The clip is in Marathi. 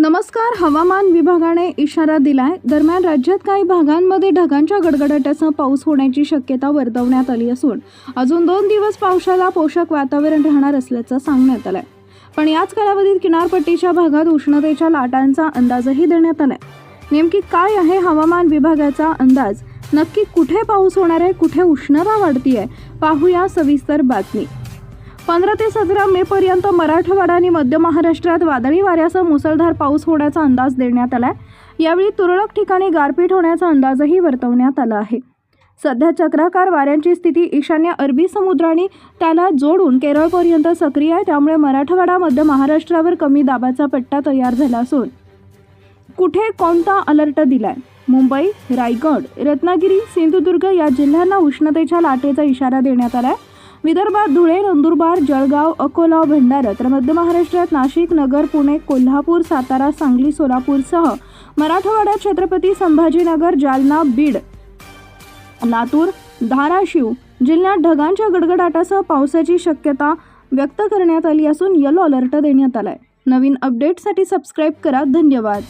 नमस्कार हवामान विभागाने इशारा दिलाय. दरम्यान राज्यात काही भागांमध्ये ढगांच्या गडगडाटासह पाऊस होण्याची शक्यता वर्तवण्यात आली असून अजून दोन दिवस पावसाला पोषक वातावरण राहणार असल्याचं सांगण्यात आलंय. पण याच कालावधीत किनारपट्टीच्या भागात उष्णतेच्या लाटांचा अंदाजही देण्यात आलाय. नेमकी काय आहे हवामान विभागाचा अंदाज? नक्की कुठे पाऊस होणार आहे कुठे उष्णता वाढतीये? पाहूया सविस्तर बातमी. पंधरा ते सतरा मे पर्यंत मराठवाडा आणि मध्य महाराष्ट्रात वादळी वाऱ्यासह मुसळधार पाऊस होण्याचा अंदाज देण्यात आला आहे यावेळी तुरळक ठिकाणी गारपीट होण्याचा अंदाजही वर्तवण्यात आला आहे. सध्या चक्राकार वाऱ्यांची स्थिती ईशान्य अरबी समुद्राने त्याला जोडून केरळपर्यंत सक्रिय आहे. त्यामुळे मराठवाडा मध्य महाराष्ट्रावर कमी दाबाचा पट्टा तयार झाला असून कुठे कोणता अलर्ट दिलाय? मुंबई रायगड रत्नागिरी सिंधुदुर्ग या जिल्ह्यांना उष्णतेच्या लाटेचा इशारा देण्यात आला आहे विदर्भात धुळे नंदुरबार जळगाव अकोला भंडारा तर मध्य महाराष्ट्रात नाशिक नगर पुणे कोल्हापूर सातारा सांगली सोलापूरसह मराठवाड्यात छत्रपती संभाजीनगर जालना बीड लातूर धाराशिव जिल्ह्यात ढगांच्या गडगडाटासह पावसाची शक्यता व्यक्त करण्यात आली असून येलो अलर्ट देण्यात आलाय. नवीन अपडेटसाठी सबस्क्राईब करा. धन्यवाद.